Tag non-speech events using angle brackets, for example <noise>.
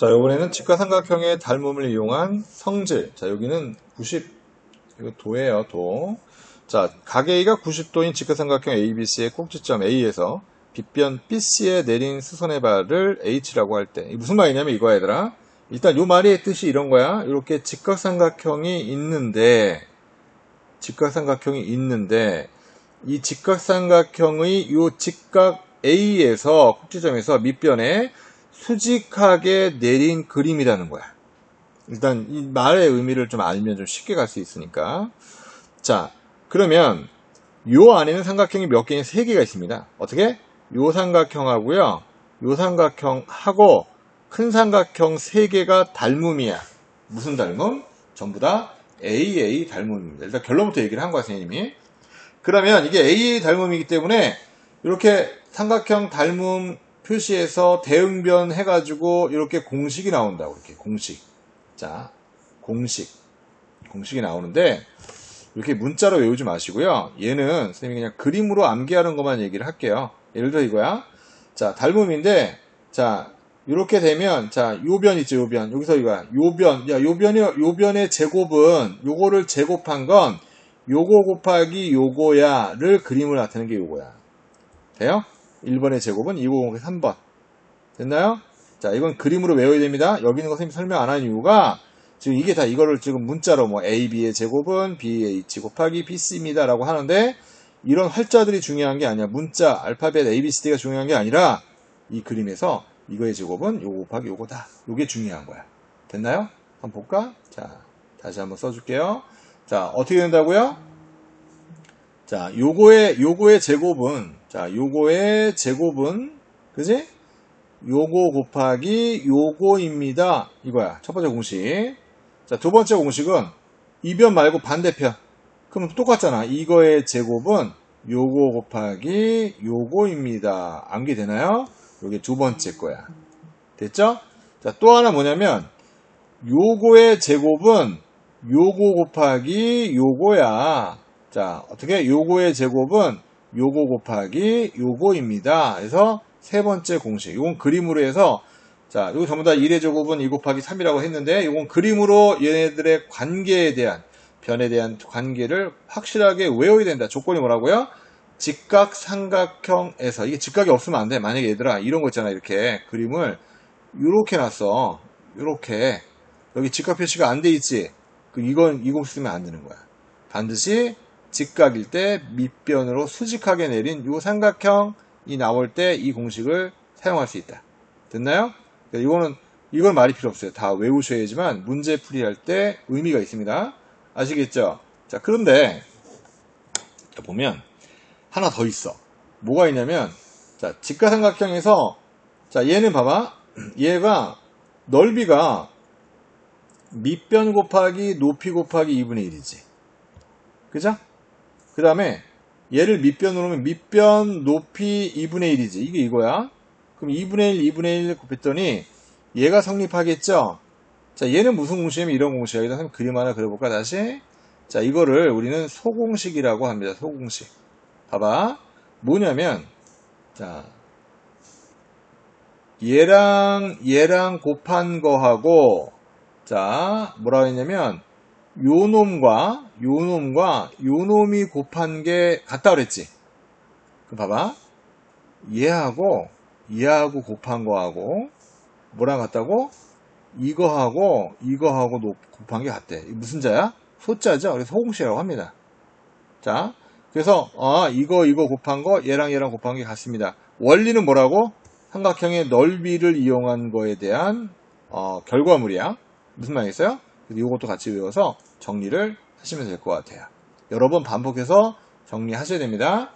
자, 이번에는 직각삼각형의 닮음을 이용한 성질. 자, 여기는 90, 이거 도예요, 도. 자, 가게이가 90도인 직각삼각형 ABC의 꼭지점 A에서 빗변 BC에 내린 수선의 발을 H라고 할 때. 이게 무슨 말이냐면 이거야, 얘들아. 일단 요 말의 뜻이 이런 거야. 이렇게 직각삼각형이 있는데, 직각삼각형이 있는데, 이 직각삼각형의 요 직각 A에서 꼭지점에서 밑변에 수직하게 내린 그림이라는 거야. 일단 이 말의 의미를 좀 알면 좀 쉽게 갈 수 있으니까. 자, 그러면 요 안에는 삼각형이 몇 개인 세 개가 있습니다. 어떻게? 요 삼각형하고요. 요 삼각형하고 큰 삼각형 세 개가 닮음이야. 무슨 닮음? 전부 다 AA 닮음입니다. 일단 결론부터 얘기를 한 거야, 선생님이. 그러면 이게 AA 닮음이기 때문에 이렇게 삼각형 닮음 표시해서 대응변 해가지고 이렇게 공식이 나온다고 이렇게 공식. 자 공식. 공식이 나오는데 이렇게 문자로 외우지 마시고요. 얘는 선생님이 그냥 그림으로 암기하는 것만 얘기를 할게요. 예를 들어 이거야. 자 닮음인데 자 이렇게 되면 자 요변 있죠 요변. 여기서 이거야. 요변. 야 요변이 요변의 제곱은 요거를 제곱한 건 요거 곱하기 요거야를 그림을 나타내는 게 요거야. 돼요? 1번의 제곱은 2 5 0 3번. 됐나요? 자, 이건 그림으로 외워야 됩니다. 여기 있는 거 선생님 설명 안 한 이유가 지금 이게 다 이거를 지금 문자로 뭐 A, B의 제곱은 BH 곱하기 BC입니다. 라고 하는데 이런 활자들이 중요한 게 아니야. 문자, 알파벳 A, B, C, D가 중요한 게 아니라 이 그림에서 이거의 제곱은 요거 곱하기 요거다. 요게 중요한 거야. 됐나요? 한번 볼까? 자, 다시 한번 써줄게요. 자, 어떻게 된다고요? 자, 요거의, 요거의 제곱은 자, 요거의 제곱은, 그지? 요거 곱하기 요거입니다. 이거야. 첫 번째 공식. 자, 두 번째 공식은 이변 말고 반대편. 그럼 똑같잖아. 이거의 제곱은 요거 곱하기 요거입니다. 암기 되나요? 요게 두 번째 거야. 됐죠? 자, 또 하나 뭐냐면, 요거의 제곱은 요거 곱하기 요거야. 자, 어떻게? 요거의 제곱은 요거 곱하기 요거입니다. 그래서 세 번째 공식. 이건 그림으로 해서 자, 이거 전부 다 1의 제곱은 2 곱하기 3이라고 했는데 이건 그림으로 얘네들의 관계에 대한 변에 대한 관계를 확실하게 외워야 된다. 조건이 뭐라고요? 직각 삼각형에서 이게 직각이 없으면 안 돼. 만약에 얘들아 이런 거 있잖아. 이렇게 그림을 이렇게 놨어. 이렇게 여기 직각 표시가 안 돼 있지. 그 이건 이공 쓰면 안 되는 거야. 반드시 직각일 때 밑변으로 수직하게 내린 이 삼각형이 나올 때 이 공식을 사용할 수 있다. 됐나요? 그러니까 이거는 이걸 말이 필요 없어요. 다 외우셔야지만 문제 풀이할 때 의미가 있습니다. 아시겠죠? 자, 그런데 보면 하나 더 있어. 뭐가 있냐면 자, 직각삼각형에서 자, 얘는 봐봐. <clears throat> 얘가 넓이가 밑변 곱하기 높이 곱하기 2분의 1이지. 그죠? 그 다음에 얘를 밑변으로 하면 밑변 높이 2분의 1이지. 이게 이거야. 그럼 2분의 1, 2분의 1 곱했더니 얘가 성립하겠죠? 자, 얘는 무슨 공식이냐면 이런 공식이야. 한번 그림 하나 그려볼까, 다시? 자, 이거를 우리는 소공식이라고 합니다. 소공식. 봐봐. 뭐냐면, 자, 얘랑, 얘랑 곱한 거하고, 자, 뭐라고 했냐면, 요 놈과 요 놈과 요 놈이 곱한 게 같다 그랬지. 그 봐봐. 얘하고 얘하고 곱한 거하고 뭐랑 같다고? 이거하고 이거하고 곱한 게 같대. 무슨 자야? 소자죠. 그래서 호공식이라고 합니다. 자, 그래서 아 이거 이거 곱한 거 얘랑 얘랑 곱한 게 같습니다. 원리는 뭐라고? 삼각형의 넓이를 이용한 거에 대한 어, 결과물이야. 무슨 말이겠어요? 이것도 같이 외워서 정리를 하시면 될 것 같아요. 여러 번 반복해서 정리하셔야 됩니다.